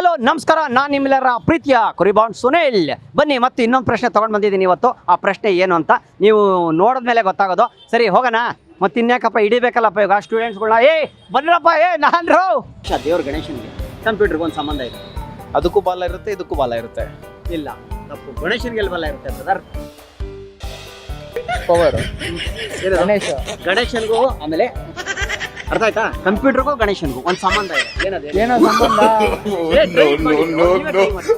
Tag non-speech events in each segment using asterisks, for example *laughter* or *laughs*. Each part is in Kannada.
ಹಲೋ ನಮಸ್ಕಾರ. ನಾನು ನಿಮ್ಮೆಲ್ಲರ ಪ್ರೀತಿಯ ಕುರಿಬಾಂಡ್ ಸುನಿಲ್. ಬನ್ನಿ ಮತ್ತೆ ಇನ್ನೊಂದು ಪ್ರಶ್ನೆ ತೊಗೊಂಡು ಬಂದಿದ್ದೀನಿ ಇವತ್ತು. ಆ ಪ್ರಶ್ನೆ ಏನು ಅಂತ ನೀವು ನೋಡಿದ ಮೇಲೆ ಗೊತ್ತಾಗೋದು. ಸರಿ ಹೋಗೋಣ. ಮತ್ತೆ ಇನ್ಯಾಕಪ್ಪ ಹಿಡಿಬೇಕಲ್ಲಪ್ಪ ಈಗ ಸ್ಟೂಡೆಂಟ್ಸ್ಗಳನ್ನ ಏ ಬನ್ನಪ್ಪ ಏ ನಾನ್ರು. ದೇವ್ರ ಗಣೇಶನಿಗೆ. ಕಂಪ್ಯೂಟರ್ಗೆ ಒಂದು ಸಂಬಂಧ ಇದೆ. ಅದಕ್ಕೂ ಬಾಲ ಇರುತ್ತೆ ಇದಕ್ಕೂ ಬಾಲ ಇರುತ್ತೆ. ಇಲ್ಲ. ತಪ್ಪು. ಗಣೇಶನಿಗೆ ಎಲ್ಲಿ ಬಾಲ ಇರುತ್ತೆ ಬ್ರದರ್ ಪವರ್ ಗಣೇಶ. ಗಣೇಶನಿಗೂ ಆಮೇಲೆ ಅರ್ಥ ಆಯ್ತಾ? ಕಂಪ್ಯೂಟರ್ಗೂ ಗಣೇಶನ್ಗೂ ಒಂದು ಸಂಬಂಧ ಇದೆ. ಏನದು? ಹೇಳಿ? ಏನೋ ಸಂಬಂಧ? *laughs* ಏ, try *laughs* *laughs* ಮಾಡಿ, ನೀವೇ try ಮಾಡಿ.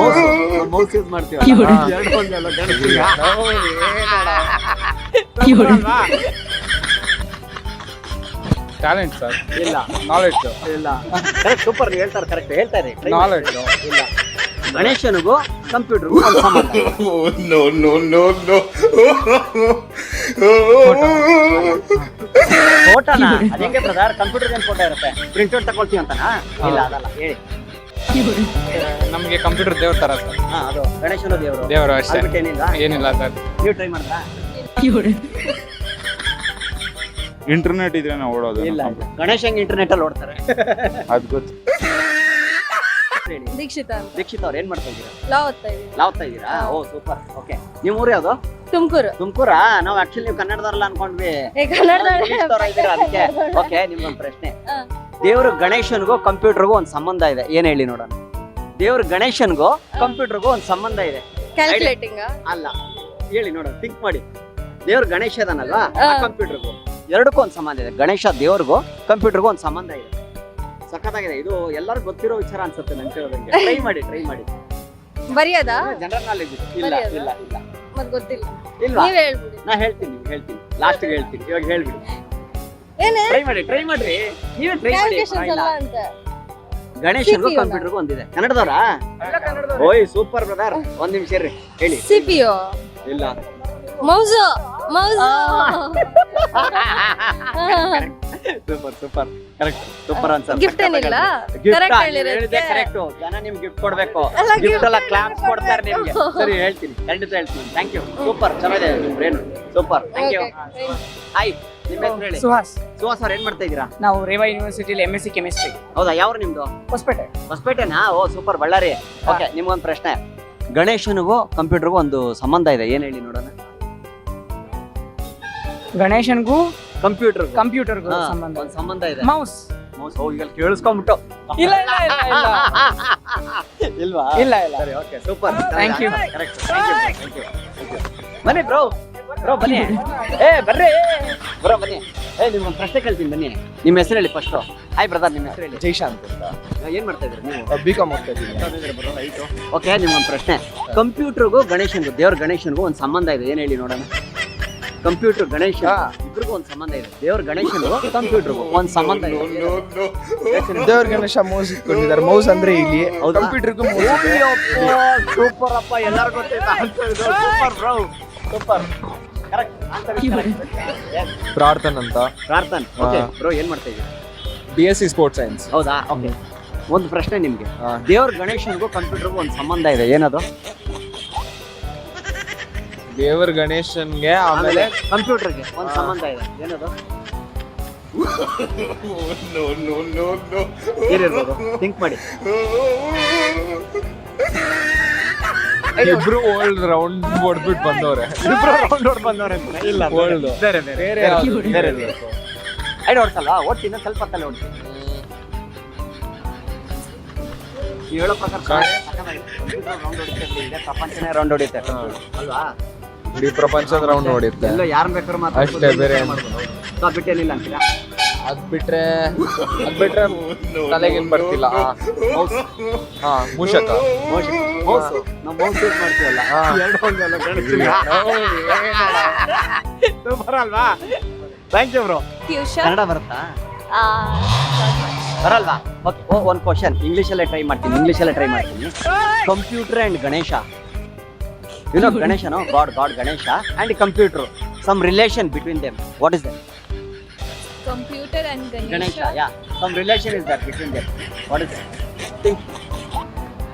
Mouse, ನಾವು mouse use ಮಾಡ್ತೀವಲ್ಲ? ಎರಡು ಒಂದಲ್ಲ, ಗಣೇಶನ್ಗೆ. ಅಲ್ವಾ? ಟ್ಯಾಲೆಂಟ್ ಸರ್ ಇಲ್ಲ. ನಾಲೆಡ್ಜ್ ಇಲ್ಲ. ಕರೆಕ್ಟ್ ಸೂಪರ್ ನೀವು ಹೇಳ್ತಾರೆ ಕರೆಕ್ಟ್ ಹೇಳ್ತಾರೆ try ಮಾಡಿ. ನಾಲೆಡ್ಜ್ ಇಲ್ಲ. ಗಣೇಶನಿಗೂ ಕಂಪ್ಯೂಟರ್. ಫೋಟೋನ? ಅದೇಂಗೆ ಬ್ರದರ್? ಕಂಪ್ಯೂಟರ್ ಏನ್ ಫೋಟೋ ಇರುತ್ತೆ? ಪ್ರಿಂಟ್ ಔಟ್ ತಗೊಳ್ತೀವಿ ಅಂತನಾ? ಇಲ್ಲ ಅದಲ್ಲ ಹೇಳಿ. ನಮಗೆ ಕಂಪ್ಯೂಟರ್ ದೇವ್ರ ತರ ಸರ್. ಹಾ ಅದು ಗಣೇಶನ ದೇವರು. ದೇವರು ಅಷ್ಟೇ. ಏನಿಲ್ಲ? ಏನಿಲ್ಲ ಸರ್ ನೀವು ಟ್ರೈ ಮಾಡ್ತಾ? ಇಂಟರ್ನೆಟ್ ಇದ್ರೆ ನಾವು ಓಡೋದು ಇಲ್ಲ ಇಲ್ಲ. ಗಣೇಶ್ ಹೆಂಗ್ ಇಂಟರ್ನೆಟ್ ಅಲ್ಲಿ ಓಡ್ತಾರೆ. ಅದ್ ಗೊತ್ತು. ಹೇಳಿ. ದೀಕ್ಷಿತ ಅಂತ. ದೀಕ್ಷಿತ್ ಅವ್ರು ಏನ್ ಮಾಡ್ತಾ ಇದ್ದೀರಾ? ಲಾ ಓದ್ತಾ ಇದೀನಿ ಲಾವ್ತಾ ಇದ್ದೀರಾ? ಓ ಸೂಪರ್ ಓಕೆ ನಿಮ್ಮ ಊರು ಯಾವ್ದು? ತುಮಕೂರು. ತುಮಕೂರಾ? ನಾವು ಆಕ್ಚುಲಿ ನೀವು ಕನ್ನಡದವ್ರಲ್ಲ ಅನ್ಕೊಂಡ್ವಿ. ಏ. ಇದ್ದೀರಾ ಅದಕ್ಕೆ? ಓಕೆ ನಿಮ್ಗೊಂದು ಪ್ರಶ್ನೆ. ಹಾ. ದೇವ್ರ ಗಣೇಶನ್ಗೂ ಕಂಪ್ಯೂಟರ್ಗೂ ಒಂದು ಸಂಬಂಧ ಇದೆ. ಏನ್ ಹೇಳಿ ನೋಡೋಣ? ದೇವ್ರ ಗಣೇಶನ್ಗೂ ಕಂಪ್ಯೂಟರ್ಗೂ ಒಂದು ಸಂಬಂಧ ಇದೆ. ಕ್ಯಾಲ್ಕುಲೇಟಿಂಗ್ ಅಲ್ಲ. ಹೇಳಿ ನೋಡೋಣ ಥಿಂಕ್ ಮಾಡಿ. ದೇವ್ರ ಗಣೇಶ ಅದನ್ನಲ್ವಾ ಹಾ. ಕಂಪ್ಯೂಟರ್ಗೂ. ಎರಡಕ್ಕೂ ಒಂದು ಸಂಬಂಧ ಇದೆ. ಗಣೇಶ ದೇವ್ರಿಗೂ ಕಂಪ್ಯೂಟರ್ಗೂ ಒಂದು ಸಂಬಂಧ ಇದೆ. ಸಖತ್ತಾಗಿದೆ. ಇದು ಎಲ್ಲರೂ ಗೊತ್ತಿರೋ ವಿಚಾರ ಅನ್ಸುತ್ತೆ ನನ್ ಕೇಳೋದಂಗೆ. ಟ್ರೈ ಮಾಡಿ ಟ್ರೈ ಮಾಡಿ. ಬರಿಯದಾ? ಜನರಲ್ ನಾಲೆಜ್ ಇಲ್ಲ ಇಲ್ಲ ಇಲ್ಲ. ಮತ್ ಗೊತ್ತಿಲ್ಲ. ಇಲ್ವಾ? ನೀವ್ ಹೇಳ್ಬಿಡಿ. ನಾ ಹೇಳ್ತೀನಿ ಹೇಳ್ತೀನಿ. ಲಾಸ್ಟ್ ಹೇಳ್ತೀನಿ. ಇವಾಗ ಹೇಳ್ಬಿಡಿ. ಏನೇ? ಟ್ರೈ ಮಾಡಿ ಟ್ರೈ ಮಾಡ್ರಿ. ನೀವೇ ಟ್ರೈ ಮಾಡಿ. ಪರವಾಗಿಲ್ಲ. ಅಲ್ಲ ಅಂತ. ಗಣೇಶನ್ಗೂ CPU ನಾ? ಕಂಪ್ಯೂಟರ್ಗೂ ಒಂದಿದೆ. ಕನ್ನಡದವ್ರಾ? ಓಯ್ ಸೂಪರ್ ಬ್ರದರ್ ಒಂದ್ ನಿಮಿಷ ಇರ್ರಿ. ಹೇಳಿ. ಸಿ ಪಿ ಯು ಇಲ್ಲ. Mouse mouse. *laughs* *laughs* Super super correct super answer gift ಏನಿಲ್ಲ? ಕರೆಕ್ಟ್ ಹೇಳಿರೋದಕ್ಕೆ. ಕರೆಕ್ಟ್ ಜನ ನಿಮ್ಗೆ ಗಿಫ್ಟ್ ಕೊಡ್ಬೇಕು. ಗಿಫ್ಟ್ ಎಲ್ಲ ಕ್ಲಾಪ್ಸ್ ಕೊಡ್ತಾರೆ ನಿಮ್ಗೆ. ಸರಿ ಹೇಳ್ತೀನಿ. ಖಂಡಿತ ಹೇಳ್ತೀನಿ. ಥ್ಯಾಂಕ್ ಯು ಸೂಪರ್ ಚೆನ್ನಾಗಿದೆ ನಿಮ್ಮ brain super thank you hi ನಿಮ್ಮ ಹೆಸರು ಹೇಳಿ. ಸುಹಾಸ್. ಸುಹಾಸ್ ಅವ್ರು ಏನ್ ಮಾಡ್ತಾ ಇದ್ದೀರಾ? ನಾವು ರೇವಾ ಯೂನಿವರ್ಸಿಟಿಲಿ ಎಂ ಎಸ್ ಸಿ ಕೆಮಿಸ್ಟ್ರಿ ಹೌದಾ ಯಾವ ನಿಮ್ದು? ಹೊಸಪೇಟೆ. ಹೊಸಪೇಟೆನಾ? Oh super Ballari. ಓಕೆ ನಿಮ್ಗೊಂದು ಪ್ರಶ್ನೆ. ಗಣೇಶನಿಗೂ ಕಂಪ್ಯೂಟರ್ಗೂ ಒಂದು ಸಂಬಂಧ ಇದೆ. ಏನ್ ಹೇಳಿ ನೋಡೋಣ? ಗಣೇಶನ್ಗೂ ಕಂಪ್ಯೂಟರ್. ಕಂಪ್ಯೂಟರ್ ಸಂಬಂಧ. ಒಂದು ಸಂಬಂಧ ಇದೆ. ಮೌಸ್. ಮೌಸ್ ಹೋಗಿ ಈಗ ಕೇಳಿಸ್ಕೊಂಡ್ಬಿಟ್ಟು. ಇಲ್ಲ ಇಲ್ಲ ಇಲ್ಲ ಇಲ್ಲ. ಇಲ್ವಾ? ಇಲ್ಲ ಇಲ್ಲ. ಸರಿ okay super thank you correct thank you ಬನ್ನಿ ಬ್ರೋ ಬ್ರೋ ಬನ್ನಿ. ಏ ಬರ್ರಿ. ಬ್ರೋ ಬನ್ನಿ. ಏ ನಿಮ್ಗೊಂದು ಪ್ರಶ್ನೆ ಕೇಳ್ತೀನಿ ಬನ್ನಿ. ನಿಮ್ಮ ಹೆಸರು ಹೇಳಿ ಫಸ್ಟ್ ಹಾಯ್ ಬ್ರದರ್ ನಿಮ್ಮ ಹೆಸರು ಹೇಳಿ. ಜೈಶಾಂತ್ ಅಂತ. ಏನು ಮಾಡ್ತಾ ಇದ್ರಿ ನೀವು? ಬಿ ಕಾಮ್ ಓದ್ತಾ ಇದ್ದೀನಿ. ಓಕೆ ನಿಮ್ಗೊಂದು ಪ್ರಶ್ನೆ. ಕಂಪ್ಯೂಟರ್ಗೂ ಗಣೇಶನ್ಗೂ ದೇವ್ರ ಗಣೇಶನ್ಗೂ ಒಂದು ಸಂಬಂಧ ಇದೆ. ಏನು ಹೇಳಿ ನೋಡೋಣ? ಕಂಪ್ಯೂಟರ್ ಗಣೇಶ ಇಬ್ರಿಗೂ ಒಂದು ಸಂಬಂಧ ಇದೆ. ದೇವ್ರ ಗಣೇಶನೂ ಕಂಪ್ಯೂಟರ್ಗೂ ಒಂದು ಸಂಬಂಧ ಇದೆ. ದೇವ್ರ ಗಣೇಶ ಮೌಸ್ ಇಟ್ಕೊಂಡಿದ್ದಾರೆ. ಮೌಸ್ ಅಂದ್ರೆ ಇಲ್ಲಿ ಕಂಪ್ಯೂಟರ್ ಕಂಪ್ಯೂಟರ್ಗೂ ಸೂಪರ್ ಅಪ್ಪ ಎಲ್ಲರೂ ಗೊತ್ತಿಲ್ಲ super bro super correct Prarthan ಅಂತ. ಪ್ರಾರ್ಥನ್. ಓಕೆ ಬ್ರೋ ಏನ್ ಮಾಡ್ತಾ ಇದ್ದೀರಾ? B S C sports science ಹೌದಾ? ಓಕೆ ಒಂದು ಪ್ರಶ್ನೆ ನಿಮಗೆ. ದೇವ್ರ ಗಣೇಶನಿಗೂ ಕಂಪ್ಯೂಟರ್ಗೂ ಒಂದು ಸಂಬಂಧ ಇದೆ. ಏನದು? ದೇವರ ಗಣೇಶನ್ಗೆ ಆಮೇಲೆ ಕಂಪ್ಯೂಟರ್ಗೆ ಒಂದು ಸಂಬಂಧ ಇದೆ. ಏನದು. ಏನಿರ್ಬೋದು ಥಿಂಕ್ ಮಾಡಿ. *laughs* ಇಬ್ರು ಓಲ್ಡ್ ರೌಂಡ್ ಹೊಡ್ಬಿಟ್ಟು ಬಂದವ್ರೆ. ರೌಂಡ್ ಹೊಡ್ ಬಂದವ್ರೆ ಇಲ್ಲ World. ಬೇರೆ ಬೇರೆ ಬೇರೆ. ಯಾವ್ದು? ಬೇರೆ ಐಡ್ ಓಡ್ಸಲ್ವಾ ಓಡ್ತೀನಿ ಇನ್ನೊಂದು ಸ್ವಲ್ಪ ಹೊತ್ತಲ್ಲಿ ಓಡ್ತೀನಿ ನೀವು ಹೇಳೋ ಪ್ರಕಾರ ರೌಂಡ್ ಹೊಡಿತೆ ಇಡೀ ಪ್ರಪಂಚನೇ ರೌಂಡ್ ಹೊಡಿತೆ ಹಾ. ಅಲ್ವಾ? ಇಡೀ ಪ್ರಪಂಚದ ರೌಂಡ್ ನೋಡಿದ್ದೆ. ಎಲ್ಲೋ ಯಾರು ಬೇಕಾದ್ರೂ ಅಷ್ಟೇ, ಬೇರೆ ಏನು. ಅದು ಬಿಟ್ಟೇನಿಲ್ಲ ಅಂತೀರಾ? ಅದ್ ಬಿಟ್ರೆ ಅದ್ ಬಿಟ್ರೆ ತಲೆಗೇನ್ ಬರ್ತಿಲ್ಲ. ಹಾ ಮೂಷಕ. ಮೌಸ್ ಮೌಸ್ ನಾವು ಮೌಸ್ ಯೂಸ್ ಮಾಡ್ತೀವಲ್ಲ. ಹಾ. ಎರಡು ಒಂದಲ್ಲ ಸೂಪರ್ ಅಲ್ವಾ thank you bro tuition Kannada ಬರುತ್ತಾ? ಬರಲ್ವಾ? ಓಕೆ ಓ ಒಂದು ಕ್ವಶನ್ ಇಂಗ್ಲೀಷಲ್ಲೇ ಟ್ರೈ ಮಾಡ್ತೀನಿ. ಇಂಗ್ಲೀಷಲ್ಲೇ ಟ್ರೈ ಮಾಡ್ತೀನಿ. Computer and Ganesha You know Ganesha, no? God, God, Ganesha, and computer. Some relation between them. What is that? Computer and Ganesha. Ganesha, yeah. Some relation is there between them. What is that? Think.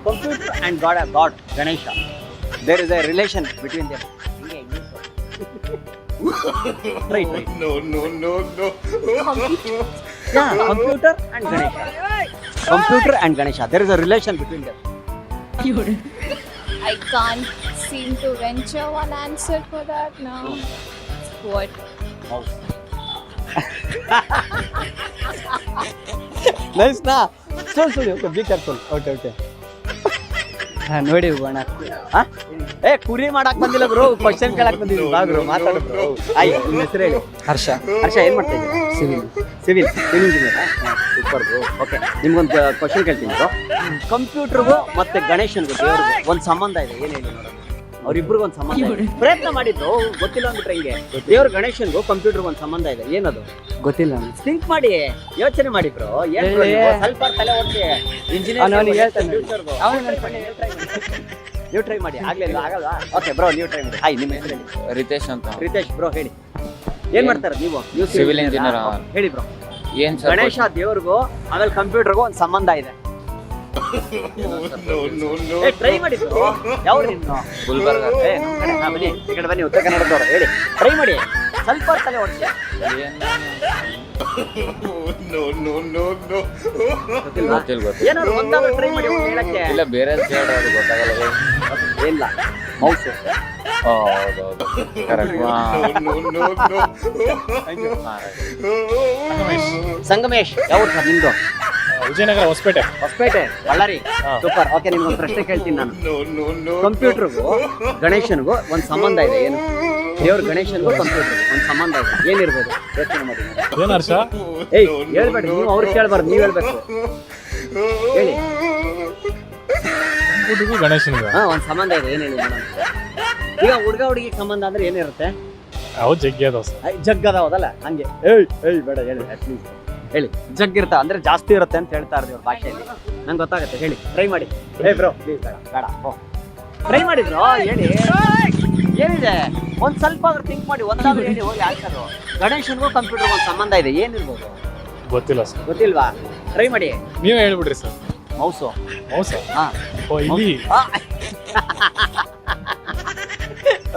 Computer and God, God, Ganesha. There is a relation between them. *laughs* try, try. No, no, no, no. yeah, computer and Ganesha. Computer and Ganesha. There is a relation between them. I can't seem to venture one answer for that now. What? Nice ನಾ ಸುಳ್ಳು ಸುಳ್ಳು okay be careful okay okay ಹಾಂ ನೋಡಿ ಹೋಗೋಣ. ಹಾ? ಏ ಕುರಿ ಮಾಡಕ್ ಬಂದಿಲ್ಲ ಬ್ರೋ ಕ್ವಶನ್ ಕೇಳಕ್ ಬಂದಿದ್ದೀನಿ. ಬಾ ಬ್ರೋ ಮಾತಾಡು ಬ್ರೋ ಆಯ್ ನಿಮ್ಮ ಹೆಸರು ಹೇಳಿ. ಹರ್ಷ. ಹರ್ಷ ಏನ್ ಮಾಡ್ತಾ ಇದ್ದೀರಾ civil. Civil civil engineer super bro okay ನಿಮ್ಗೊಂದು ಕ್ವಶನ್ ಕೇಳ್ತೀನಿ ಬ್ರೋ ಕಂಪ್ಯೂಟರ್ಗೂ ಮತ್ತೆ ಗಣೇಶನ್ಗೂ ದೇವ್ರಿಗೂ ಒಂದು ಸಂಬಂಧ ಇದೆ. ಏನು ಹೇಳಿ? ಅವ್ರಿಬ್ರಿಗೂ ಒಂದು ಸಂಬಂಧ ಇದೆ. ಪ್ರಯತ್ನ ಮಾಡಿದ್ದು ಗೊತ್ತಿಲ್ಲ ಅಂದ್ಬಿಟ್ರೆ ಹಿಂಗೆ. ದೇವ್ರ ಗಣೇಶನ್ಗೂ ಕಂಪ್ಯೂಟರ್ ಒಂದು ಸಂಬಂಧ ಇದೆ. ಏನದು? ಗೊತ್ತಿಲ್ಲ ಥಿಂಕ್ ಮಾಡಿ ಯೋಚನೆ ಮಾಡಿ ಬ್ರೋ ಏನ್ bro ನೀವು? ಸ್ವಲ್ಪ ತಲೆ ಓಡಿಸಿ ಅವ್ನು ಅವ್ನಿಗೆ ಹೇಳ್ತಾನೆ. ನೀವು ಟ್ರೈ ಮಾಡಿ. ಆಗ್ಲಿಲ್ಲ ಆಗಲ್ವಾ? ಓಕೆ ಬ್ರೋ ನೀವು ಟ್ರೈ ಮಾಡಿ. ಹಾಯ್ ನಿಮ್ಮ ಹೆಸರು ಹೇಳಿ. ರಿತೇಶ್ ಅಂತ. ರಿತೇಶ್ ಬ್ರೋ ಹೇಳಿ. ಏನ್ ಮಾಡ್ತಾರೆ ನೀವು? ನೀವು Civil engineer ಆ? ಹೇಳಿ ಬ್ರೋ ಏನ್ ಗಣೇಶ ದೇವ್ರಿಗೂ ಆಮೇಲೆ ಕಂಪ್ಯೂಟರ್ಗೂ ಒಂದು ಸಂಬಂಧ ಇದೆ. ಟ್ರೈ ಮಾಡಿ ಯಾವ ಗುಲ್ಬರ್ಗ ಬನ್ನಿ ಈ ಕಡೆ ಬನ್ನಿ ಉತ್ತರ ಕನ್ನಡದವ್ರು. ಹೇಳಿ ಟ್ರೈ ಮಾಡಿ. ಸ್ವಲ್ಪ ತಲೆ ಏನಾದ್ರು ಒಂದಾದ್ರು ಟ್ರೈ ಮಾಡಿ ಹೇಳಕ್ಕೆ. ಇಲ್ಲ ಬೇರೆ ಅದು ಗೊತ್ತಾಗಲ್ಲ. ಇಲ್ಲ ಮೌಸ್ ಕರೆಕ್ಟ್. ಸಂಗಮೇಶ್ ಯಾವ್ದು ಸರ್ ನಿಮ್ದು? ವಿಜಯನಗರ ಹೊಸಪೇಟೆ. ಹೊಸಪೇಟೆ ಬಳ್ಳಾರಿ. ಸೂಪರ್ ಓಕೆ ನಿಮ್ಗೊಂದು ಪ್ರಶ್ನೆ ಕೇಳ್ತೀನಿ ನಾನು. ಕಂಪ್ಯೂಟರ್ಗೂ ಗಣೇಶನ್ಗೂ ಒಂದು ಸಂಬಂಧ ಇದೆ ಏನು? ದೇವ್ರ ಗಣೇಶನ್ಗೂ ಕಂಪ್ಯೂಟರ್ ಒಂದು ಸಂಬಂಧ ಇದೆ. ಏನಿರ್ಬೋದು ಯೋಚನೆ ಮಾಡಿ. ಏನು ಹರ್ಷ ಏಯ್ ಹೇಳ್ಬೇಡಿ. ನೀವು ಅವ್ರಿಗೆ ಕೇಳ್ಬಾರ್ದು ನೀವು ಹೇಳ್ಬೇಕು. ಹೇಳಿ. ಹುಡುಗು ಗಣೇಶನ್ಗ. ಹಾ ಒಂದು ಸಂಬಂಧ ಇದೆ ಏನು ಹೇಳಿ. ಈಗ ಹುಡುಗ ಹುಡುಗಿ ಸಂಬಂಧ ಅಂದ್ರೆ ಏನಿರುತ್ತೆ? ಅವು ಜಗ್ಗಿ ಅದಾವ. ಜಗ್ಗದ ಹೌದಲ್ಲ ಹಂಗೆ. ಏಯ್ ಏಯ್ ಬೇಡ ಹೇಳಿ ಅಟ್ಲೀಸ್ಟ್ ಹೇಳಿ. ಜಗ್ ಇರ್ತ ಅಂದ್ರೆ ಜಾಸ್ತಿ ಇರುತ್ತೆ ಅಂತ ಹೇಳ್ತಾ ಇರ್ತೀವಿ ಅವ್ರ ಭಾಷೆಯಲ್ಲಿ. ನಂಗೆ ಗೊತ್ತಾಗುತ್ತೆ ಹೇಳಿ. ಟ್ರೈ ಮಾಡಿ. ಹೇ ಬ್ರೋ ಪ್ಲೀಸ್ ಬೇಡ. ಬೇಡ. ಟ್ರೈ ಮಾಡಿ ಬ್ರೋ ಹೇಳಿ. ಏನಿದೆ? ಒಂದ್ ಸ್ವಲ್ಪ ಆದ್ರೂ ಥಿಂಕ್ ಮಾಡಿ ಒಂದಾದ್ರೂ ಹೇಳಿ ಹೋಗಿ ಆನ್ಸರು. ಗಣೇಶನ್ಗೂ ಕಂಪ್ಯೂಟರ್ ಒಂದು ಸಂಬಂಧ ಇದೆ ಏನಿರ್ಬೋದು? ಗೊತ್ತಿಲ್ಲ ಸರ್. ಗೊತ್ತಿಲ್ವಾ? ಟ್ರೈ ಮಾಡಿ. ನೀವೇ ಹೇಳ್ಬಿಡ್ರಿ ಸರ್. ಮೌಸು. ಮೌಸು? ಹಾಂ. ಹಾ ಓ ಇಲ್ಲಿ.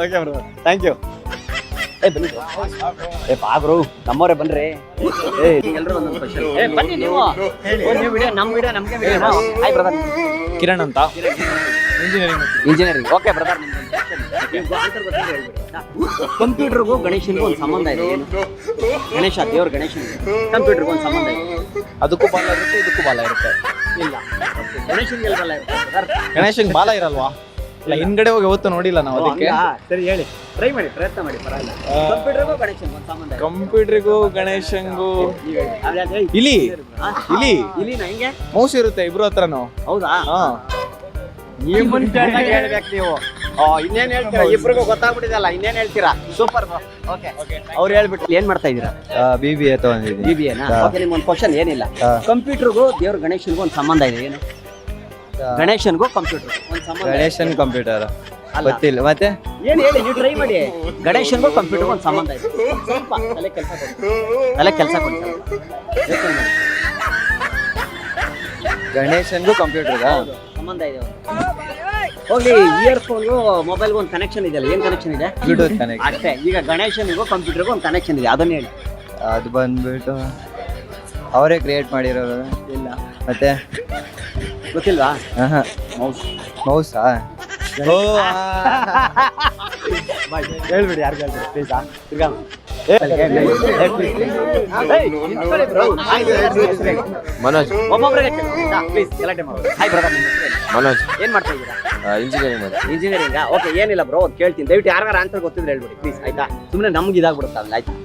ಓಕೆ ಬ್ರೋ ಥ್ಯಾಂಕ್ ಯು ಏ ಬನ್ನಿ. ಏ ಬಾ ಬ್ರೋ ನಮ್ಮವರೇ ಬನ್ರಿ. ಏ ಎಲ್ಲರೂ ಒಂದೊಂದು ಕ್ವಶನ್ ಏ ಬನ್ನಿ ನೀವು. ವಿಡಿಯೋ ನಮ್ಮ ವಿಡಿಯೋ ನಮಗೆ ವಿಡಿಯೋ. ಹಾಯ್ ಬ್ರದರ್ ಕಿರಣ್ ಅಂತ. ಇಂಜಿನಿಯರಿಂಗ್ ಇಂಜಿನಿಯರಿಂಗ್ ಓಕೆ ಬ್ರದರ್ ಕಂಪ್ಯೂಟರ್ಗೂ ಗಣೇಶನ್ಗೂ ಒಂದು ಸಂಬಂಧ ಇದೆ. ಏನು? ಗಣೇಶ ದೇವ್ರ ಗಣೇಶನ್ ಕಂಪ್ಯೂಟರ್ಗೂ ಒಂದು ಸಂಬಂಧ ಇದೆ. ಅದಕ್ಕೂ ಬಾಲ ಇರುತ್ತೆ ಇದಕ್ಕೂ ಬಾಲ ಇರುತ್ತೆ. ಇಲ್ಲ. ಗಣೇಶನ್ಗೆ ಬಾಲ ಇರುತ್ತೆ. ಗಣೇಶನ್ ಬಾಲ ಇರಲ್ವಾ? ಇಲ್ಲ ಹಿಂದ್ಗಡೆ ಹೋಗಿ ಯಾವತ್ತು ನೋಡಿಲ್ಲ ನಾವು ಅದಕ್ಕೆ? ಸರಿ ಹೇಳಿ. ಟ್ರೈ ಮಾಡಿ ಪ್ರಯತ್ನ ಮಾಡಿ ಪರವಾಗಿಲ್ಲ. ಕಂಪ್ಯೂಟರ್ಗೂ ಕನೆಕ್ಷನ್ ಒಂದು ಸಂಬಂಧ ಇದೆ. ಕಂಪ್ಯೂಟರ್ಗೂ ಗಣೇಶನ್ಗೂ ನೀವ್ ಹೇಳಿ. ಆಮೇಲೆ ಅದೇ ಇಲಿ. ಆ? ಇಲಿ. ಇಲಿನಾ ಹಿಂಗೆ? ಮೌಸ್ ಇರುತ್ತೆ ಇಬ್ರು ಹತ್ರನು. ಹೌದಾ? ಹಾ. ನೀವು ಹೇಳ್ಬೇಕು ನೀವು. ಓ ಇನ್ನೇನ್ ಹೇಳ್ತೀರಾ? ಇಬ್ರಿಗೂ ಗೊತ್ತಾಗ್ಬಿಟ್ಟಿದಲ್ಲ ಇನ್ನೇನ್ ಹೇಳ್ತೀರಾ? ಸೂಪರ್ ಓಕೆ ಅವ್ರು ಹೇಳ್ಬಿಟ್ಟು ಏನ್ ಮಾಡ್ತಾ ಇದೀರಾ ಬಿ ಬಿ ಎ ತಗೊಂಡಿದ್ದೀನಿ. ಬಿ ಬಿ ಎನಾ ಓಕೆ ನಿಮ್ಗೆ ಒಂದು ಕ್ವಶನ್ ಏನಿಲ್ಲ. ಕಂಪ್ಯೂಟರ್ಗೂ ದೇವ್ರ ಗಣೇಶನ್ಗೂ ಒಂದು ಸಂಬಂಧ ಇದೆ ಏನು? ಗಣೇಶನ್ಗೂ ಕಂಪ್ಯೂಟರ್ ಗಣೇಶನ್ ಕಂಪ್ಯೂಟರ್ ಅಲ್ಲ. ಗೊತ್ತಿಲ್ಲ. ಮತ್ತೆ? ಏನ್ ಹೇಳಿ ನೀವು ಟ್ರೈ ಮಾಡಿ. ಗಣೇಶನ್ಗೂ ಕಂಪ್ಯೂಟರ್ಗೂ ಒಂದು ಸಂಬಂಧ ಇದೆ. ಸ್ವಲ್ಪ ತಲೆ ಕೆಲಸ ತಲೆ ಕೆಲಸ ಕೊಡಿ ಸ್ವಲ್ಪ. ಯೋಚ್ನೆ ಮಾಡಿ. ಗಣೇಶನ್ಗೂ ಕಂಪ್ಯೂಟರ್ಗ ಹೌದು, ಸಂಬಂಧ ಇದೆ ಹೋಗ್ಲಿ ಹೋಗ್ಲಿ ಇಯರ್ಫೋನ್ಗೂ ಮೊಬೈಲ್ಗೂ ಒಂದು ಕನೆಕ್ಷನ್ ಇದೆಯಲ್ಲ ಏನು ಕನೆಕ್ಷನ್ ಇದೆ? ಬ್ಲೂಟೂತ್ ಕನೆಕ್ಟ್ ಅಷ್ಟೇ ಈಗ ಗಣೇಶನಿಗೂ ಕಂಪ್ಯೂಟರ್ಗೂ ಒಂದು ಕನೆಕ್ಷನ್ ಇದೆ ಅದನ್ನ ಹೇಳಿ. ಅದು ಬಂದ್ಬಿಟ್ಟು ಅವರೇ ಕ್ರಿಯೇಟ್ ಮಾಡಿರೋದು. ಇಲ್ಲ. ಮತ್ತೆ? ಗೊತ್ತಿಲ್ವಾ ಮೌಸ್ ಮೌಸಾ ಓ ಹೇಳ್ಬಿಡಿ ಯಾರು ಹೇಳ್ಬಿಡಿ ಪ್ಲೀಸ್ ತಿರ್ಗಾ ಮನೋಜ್ ಒಬ್ಬೊಬ್ಬರಿಗೆ ಪ್ಲೀಸ್ ಗಲಾಟೆ ಮಾಡೋದು ಹಾಯ್ ಬ್ರದರ್ ಮನೋಜ್ ಏನ್ ಮಾಡ್ತಾ ಇದ್ದೀರಾ ಇಂಜಿನಿಯರಿಂಗ್ ಮಾಡಿ ಇಂಜಿನಿಯರಿಂಗ್ ಓಕೆ ಏನಿಲ್ಲ ಬ್ರೋ ಒಂದು ಕೇಳ್ತೀನಿ ದಯವಿಟ್ಟು ಯಾರಿಗಾರ ಆನ್ಸರ್ ಗೊತ್ತಿದ್ರೆ ಹೇಳ್ಬಿಡಿ ಪ್ಲೀಸ್ ಆಯ್ತಾ ಸುಮ್ಮನೆ ನಮ್ಗೆ ಇದಾಗ್ಬಿಡುತ್ತೆ ಆಮೇಲೆ ಆಯ್ತಾ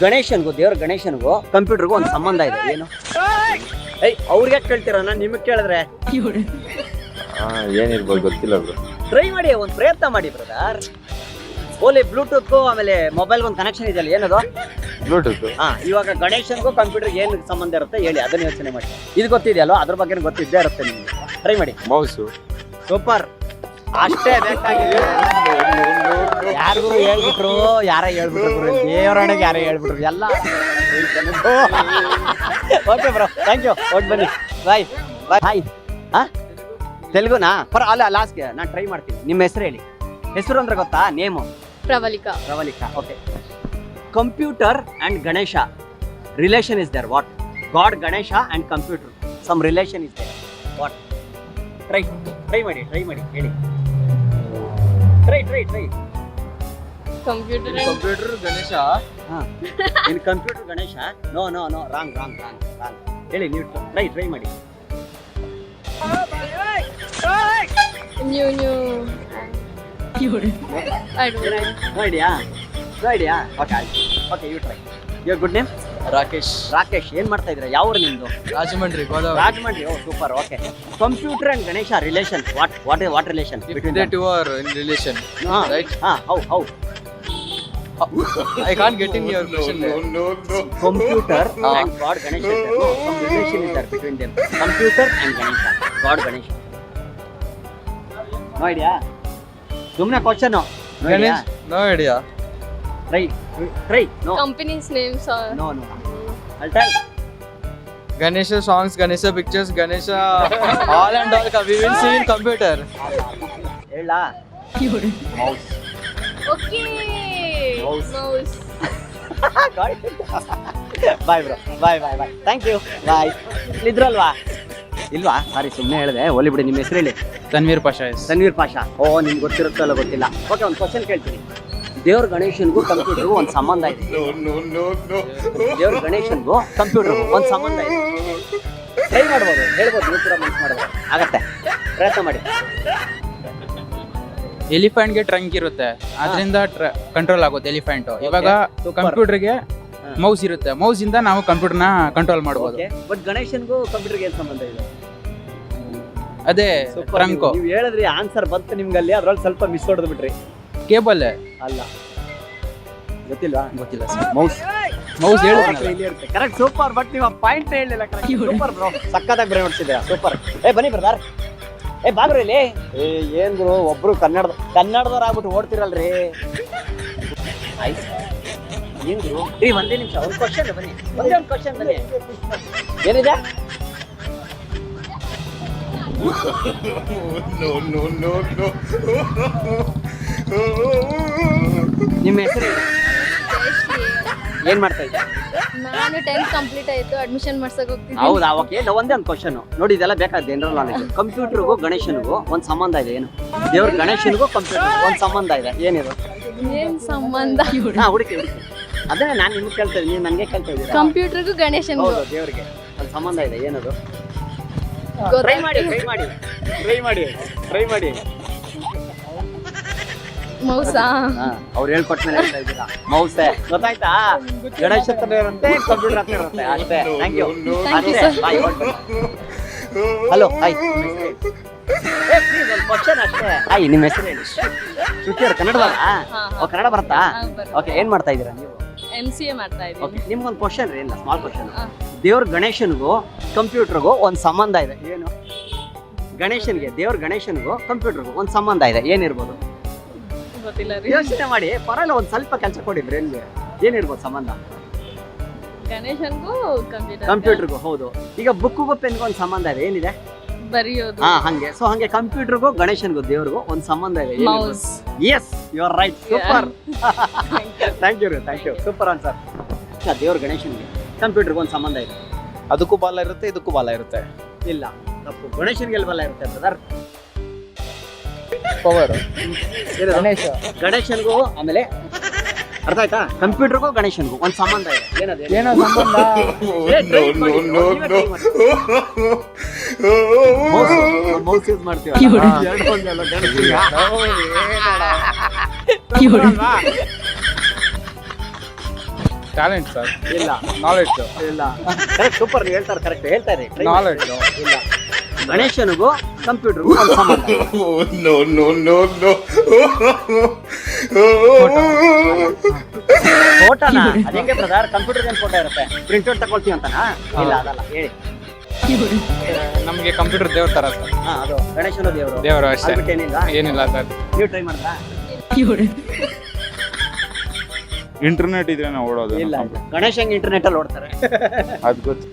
ಗಣೇಶನ್ಗೂ ದೇವ್ರ ಗಣೇಶನ್ಗೂ ಕಂಪ್ಯೂಟರ್ಗೂ ಒಂದು ಸಂಬಂಧ ಇದೆ ಏನು ಏಯ್ ಅವ್ರಿಗೆ ಕೇಳ್ತೀರ? ನಾನು ನಿಮಗೆ ಕೇಳಿದ್ರೆ. ಏನಿರ್ಬೋದು ಗೊತ್ತಿಲ್ಲ ಬ್ರೋ. ಟ್ರೈ ಮಾಡಿ ಒಂದು ಪ್ರಯತ್ನ ಮಾಡಿ ಬ್ರದರ್ ಓಲಿ ಬ್ಲೂಟೂತ್ ಆಮೇಲೆ ಮೊಬೈಲ್ ಒಂದು ಕನೆಕ್ಷನ್ ಇದೆಯಲ್ಲ ಏನದು? ಬ್ಲೂಟೂತ್ ಹಾ ಇವಾಗ ಗಣೇಶನ್ಗೂ ಕಂಪ್ಯೂಟರ್ಗೆ ಏನು ಸಂಬಂಧ ಇರುತ್ತೆ ಹೇಳಿ ಅದನ್ನ ಯೋಚನೆ ಮಾಡಿ. ಇದು ಗೊತ್ತಿದೆಯಲ್ಲ? ಅದ್ರ ಬಗ್ಗೆ ಗೊತ್ತಿದ್ದೇ ಇರುತ್ತೆ ನಿಮ್ಗೆ. ಟ್ರೈ ಮಾಡಿ. ಮೌಸು ಸೂಪರ್ ಅಷ್ಟೇ ಯಾರಿಗೂ ಹೇಳ್ಬಿಟ್ರು ಯಾರ ಹೇಳ್ಬಿಟ್ರು ದೇವರೊಳಗೆ ಯಾರೇ ಹೇಳ್ಬಿಟ್ರು ಎಲ್ಲ. ಓಕೆ ಬ್ರೋ ಥ್ಯಾಂಕ್ ಯು ಓಟ್ ಬನ್ನಿ. ಬಾಯ್ ಬಾಯ್ ಹಾಯ್ ಹಾ? ತೆಲುಗುನಾ? ಪರ ಅಲ್ಲ ಲಾಸ್ಟ್ಗೆ ನಾನು ಟ್ರೈ ಮಾಡ್ತೀನಿ. ನಿಮ್ಮ ಹೆಸರು ಹೇಳಿ. ಹೆಸರು ಅಂದ್ರೆ ಗೊತ್ತಾ? Name. Pravalika. Pravalika okay computer and Ganesha relation is there what god Ganesha and computer some relation there what try try ಮಾಡಿ ಟ್ರೈ ಮಾಡಿ ಹೇಳಿ. Try try try computer computer Ganesha. *laughs* In computer Ganesha. No no no wrong wrong wrong wrong ಹೇಳಿ ನೀವು ಟ್ರೈ ಟ್ರೈ ಮಾಡಿ. New new I don't idea idea okay okay you try your good name Rakesh. Rakesh ಏನ್ ಮಾಡ್ತಾ ಇದ್ರ ಯಾವ ಊರು ನಿಮ್ದು? Rajahmundry Godavari. Rajahmundry. Oh super okay computer and Ganesha relation what what what relation between two are in in relation right ಹಾ how how I can't get in your. Computer. And god Ganesha relation is there between them computer and Ganesha god Ganesha no idea ಸುಮ್ಮನೆ question no Ganesh? Try. Try try no companies names no no tell. Ganesha songs Ganesha pictures, Ganesha all and all we will see in computer. ಹೇಳ. Mouse okay Mouse. Mouse bye bro bye bye bye thank you bye ಇದ್ರಲ್ವಾ? ಇಲ್ವಾ? ಸಾರಿ ಸುಮ್ಮನೆ ಹೇಳಿದೆ. ಹೋಲಿ ಬಿಡಿ ನಿಮ್ಮ ಹೆಸರು ಹೇಳಿ. ತನ್ವೀರ್ ಪಾಷಾ ತನ್ವೀರ್ ಪಾಷಾ ಓ ನಿಮ್ಗೆ ಗೊತ್ತಿರುತ್ತಲ್ಲ ಗೊತ್ತಿಲ್ಲ. ಓಕೆ ಒಂದು ಕ್ವಶನ್ ಕೇಳ್ತೀನಿ. ದೇವ್ರ ಗಣೇಶನ್ಗೂ ಕಂಪ್ಯೂಟರ್ಗೂ ಒಂದು ಸಂಬಂಧ ಇದೆ. ದೇವ್ರ ಗಣೇಶನ್ಗೂ ಕಂಪ್ಯೂಟರ್ಗೂ ಒಂದು ಸಂಬಂಧ ಇದೆ ಟ್ರೈ ಮಾಡ್ಬೋದು ಹೇಳ್ಬೋದು ನೀವು ಕೂಡ ಮನ್ಸು ಮಾಡ್ಬೋದು. ಆಗತ್ತೆ. ಪ್ರಯತ್ನ ಮಾಡಿ. ಎಲಿಫೆಂಟ್ಗೆ ಟ್ರಂಕ್ ಇರುತ್ತೆ. ಅದರಿಂದ ಕಂಟ್ರೋಲ್ ಆಗುತ್ತೆ ಎಲಿಫೆಂಟ್ ಇವಾಗ ಕಂಪ್ಯೂಟರ್ ಕಂಪ್ಯೂಟರ್ಗೆ ಮೌಸ್ ಇರುತ್ತೆ. ಮೌಸ್ ಇಂದ ನಾವು ಕಂಪ್ಯೂಟರ್ನ ಕಂಟ್ರೋಲ್ ಮಾಡ್ಬೋದು. ಬಟ್ ಗಣೇಶನ್ಗೂ ಕಂಪ್ಯೂಟರ್ಗೆ ಏನು ಸಂಬಂಧ ಇದೆ? ಅದೇ ಟ್ರಂಕ್ ನೀವು ಹೇಳಿದ್ರಿ ಆನ್ಸರ್ ಬಂತು ನಿಮ್ಗಲ್ಲಿ ಅದ್ರಲ್ಲಿ ಸ್ವಲ್ಪ ಮಿಸ್ ಹೊಡೆದು ಬಿಟ್ರಿ ಕೇಬಲ್. ಅಲ್ಲ. ಗೊತ್ತಿಲ್ಲ ಗೊತ್ತಿಲ್ಲ. ಸರ್ ಮೌಸ್ ಮೌಸ್ ಹೇಳಿ ಕರೆಕ್ಟ್ ಸೂಪರ್ ಬಟ್ ನೀವು ಪಾಯಿಂಟ್ ಹೇಳಿಲ್ಲ ಕರೆಕ್ಟ್ ಸೂಪರ್ ಬ್ರೋ ಸಕ್ಕತ್ತಾಗಿ ಬ್ರೇ ಮಾಡ್ತಿದ್ದೀರಾ ಸೂಪರ್. ಏ ಬನ್ನಿ ಬ್ರದರ್ ಏ ಬಾಗ್ರು ಇಲ್ಲಿ. ಏ ಏನ್ ಬ್ರೋ? ಒಬ್ರು ಕನ್ನಡದ ಕನ್ನಡದವ್ರು ಆಗ್ಬಿಟ್ಟು ಓಡ್ತಿರಲ್ರಿ. ಆಯ್ತು. ಏನ್ ಬ್ರೋ? ರೀ ಒಂದೇ ನಿಮಿಷ ಒಂದು ಕ್ವಶನ್ ಬನ್ನಿ. ಒಂದೇ ಒಂದು ಕ್ವಶನ್ ಬನ್ನಿ. ಏನಿದೆ? *laughs* No, no, no, no. *laughs* ನಿಮ್ಮ ಹೆಸರು? ಏನ್ ಮಾಡ್ತಾ ಇದ್ದೀರಾ? ನಾನು ಟೆಂತ್ ಕಂಪ್ಲೀಟ್ ಆಯ್ತು ಅಡ್ಮಿಷನ್ ಮಾಡ್ಸಕ್ ಹೋಗ್ತಿದ್ದೀನಿ. ಹೌದಾ? ಓಕೆ ಒಂದೇ ಒಂದು ಕ್ವಶನ್ ನೋಡಿ ಇದೆಲ್ಲ ಬೇಕಾದ ಜನರಲ್ ನಾಲೆಜ್ ಕಂಪ್ಯೂಟರ್ಗೂ ಗಣೇಶನಿಗೂ ಒಂದು ಸಂಬಂಧ ಇದೆ ಏನು? ದೇವ್ರ ಗಣೇಶನಿಗೂ ಕಂಪ್ಯೂಟರ್ ಒಂದು ಸಂಬಂಧ ಇದೆ. ಏನಿದು? ಏನ್ ಸಂಬಂಧ? ಹಾ ಹುಡುಕಿ ಹುಡುಕಿ. ಅದೇ ನಾನು ನಿಮ್ಗೆ ಕೇಳ್ತಾ ಇದ್ದೀನಿ ನೀವು ನನಗೆ ಕೇಳ್ತಾ ಇದ್ದೀರಾ? ಕಂಪ್ಯೂಟರ್ಗೂ ಗಣೇಶನ್ ಹೌದು ದೇವ್ರಿಗೆ ಒಂದು ಸಂಬಂಧ ಇದೆ ಏನದು? ಟ್ರೈ ಮಾಡಿ ಟ್ರೈ ಮಾಡಿ. ಟ್ರೈ ಮಾಡಿ ಟ್ರೈ ಮಾಡಿ. ಮೌಸಾ. ಅವ್ರು ಹೇಳ್ಕೊಟ್ಮೇಲೆ ಹೇಳ್ತಾ ಇದ್ದೀರಾ? ಮೌಸೆ. ಗೊತ್ತಾಯ್ತಾ? ಗಣೇಶ ಇರುತ್ತೆ ಕಂಪ್ಯೂಟರ್ ಹತ್ರ ಇರುತ್ತೆ ಅಷ್ಟೇ ಥ್ಯಾಂಕ್ ಯು ಅಷ್ಟೇ. ಬಾಯ್ ಹಲೋ ಹಾಯ್ ಹಾಯ್ ನಿಮ್ಮ ಹೆಸರು ಹೇಳಿ. ಶ್ರುತಿ ಅವ್ರು ಹಾ. ಓ ಕನ್ನಡ ಬರುತ್ತಾ? ಓಕೆ ಏನ್ ಮಾಡ್ತಾ ಇದ್ದೀರಾ ನೀವು? ಎಂ ಸಿ ಎ ಮಾಡ್ತಾ ಇದ್ದೀನಿ. ನಿಮ್ಗೊಂದು ಕ್ವಶನ್ ರೀ ಇಲ್ಲ ಸ್ಮಾಲ್ ಕ್ವಶನ್. ದೇವ್ರ ಗಣೇಶನ್ಗೂ ಕಂಪ್ಯೂಟರ್ಗೂ ಒಂದು ಸಂಬಂಧ ಇದೆ. ಏನು? ಗಣೇಶನಿಗೆ ದೇವ್ರ ಗಣೇಶನಿಗೂ ಕಂಪ್ಯೂಟರ್ಗೂ ಒಂದು ಸಂಬಂಧ ಇದೆ. ಏನಿರ್ಬೋದು? ಗೊತ್ತಿಲ್ಲ ರೀ. ಯೋಚನೆ ಮಾಡಿ ಪರವಾಗಿಲ್ಲ ಒಂದು ಸ್ವಲ್ಪ ಕೆಲಸ ಕೊಡಿ ಬ್ರೇನ್ಗೆ ಏನಿರ್ಬೋದು ಸಂಬಂಧ? ಗಣೇಶನ್ಗೂ ಕಂಪ್ಯೂಟರ್ ಕಂಪ್ಯೂಟರ್ಗೂ ಹೌದು. ಈಗ ಬುಕ್ಕಿಗೂ ಪೆನ್ಗೂ ಒಂದು ಸಂಬಂಧ ಇದೆ ಏನಿದೆ? ಬರೆಯೋದು. ಹಾ ಹಂಗೆ. ಸೊ ಹಂಗೆ ಕಂಪ್ಯೂಟರ್ಗೂ ಗಣೇಶನ್ಗೂ ದೇವ್ರಿಗೂ ಒಂದು ಸಂಬಂಧ ಇದೆ mouse yes you are right super thank you ರೀ ಥ್ಯಾಂಕ್ ಯು ಸೂಪರ್ ಆನ್ಸರ್ ದೇವ್ರ ಗಣೇಶನ್ಗೆ? ಕಂಪ್ಯೂಟರ್ಗೂ ಒಂದು ಸಂಬಂಧ ಇದೆ. ಅದಕ್ಕೂ ಬಾಲ ಇರುತ್ತೆ ಇದಕ್ಕೂ ಬಾಲ ಇರುತ್ತೆ. ಇಲ್ಲ. ತಪ್ಪು. ಗಣೇಶನ್ಗೆ ಎಲ್ಲಿ ಬಾಲ ಇರುತ್ತೆ ಬ್ರದರ್ ಪವರ್ ಗಣೇಶ. ಗಣೇಶನ್ಗೂ ಆಮೇಲೆ ಅರ್ಥ ಆಯ್ತಾ? ಕಂಪ್ಯೂಟರ್ಗೂ ಗಣೇಶನ್ಗೂ. ಒಂದು ಸಂಬಂಧ ಇದೆ. ಏನದು? ಏನೋ ಸಂಬಂಧ? No, no, no, no. Mouse use ಮಾಡ್ತೀವಿ. ಎರಡು ಒಂದಲ್ಲ *laughs* ಗಣೇಶನ್ಗೆ. ಟ್ಯಾಲೆಂಟ್ ಸರ್ ಇಲ್ಲ. ನಾಲೆಡ್ಜ್ ಇಲ್ಲ. ಕರೆಕ್ಟ್ ಸೂಪರ್ ನೀವು ಹೇಳ್ತಾರೆ ಕರೆಕ್ಟ್ ಹೇಳ್ತಾರೆ Try ಮಾಡಿ. ನಾಲೆಡ್ಜ್ ಇಲ್ಲ. ಗಣೇಶನಿಗೂ ಕಂಪ್ಯೂಟರ್ಗೂ ಒಂದು ಸಂಬಂಧ. ಫೋಟೋನ *laughs* ಅದೇಂಗೆ ಬ್ರದರ್? ಕಂಪ್ಯೂಟರ್ ಏನ್ ಫೋಟೋ ಇರುತ್ತೆ? ಪ್ರಿಂಟ್ ಔಟ್ ತಗೊಳ್ತೀವಿ ಅಂತನಾ? ಇಲ್ಲ ಅದಲ್ಲ ಹೇಳಿ. ನಮಗೆ ಕಂಪ್ಯೂಟರ್ ದೇವ್ರ ತರ ಸರ್. ಹಾ ಅದು ಗಣೇಶನ ದೇವರು. ದೇವರು ಅಷ್ಟೇ. ಏನಿಲ್ಲ ಏನಿಲ್ಲ ಸರ್ ನೀವು ಟ್ರೈ ಮಾಡ್ತಾ? ಇಂಟರ್ನೆಟ್ ಇದ್ರೆ ನಾವು ಓಡೋದು ಇಲ್ಲ ಗಣೇಶ ಗಣೇಶ್ ಹೆಂಗ್ ಇಂಟರ್ನೆಟ್ ಅಲ್ಲಿ ಓಡ್ತಾರೆ. *laughs* ಅದು ಗೊತ್ತು.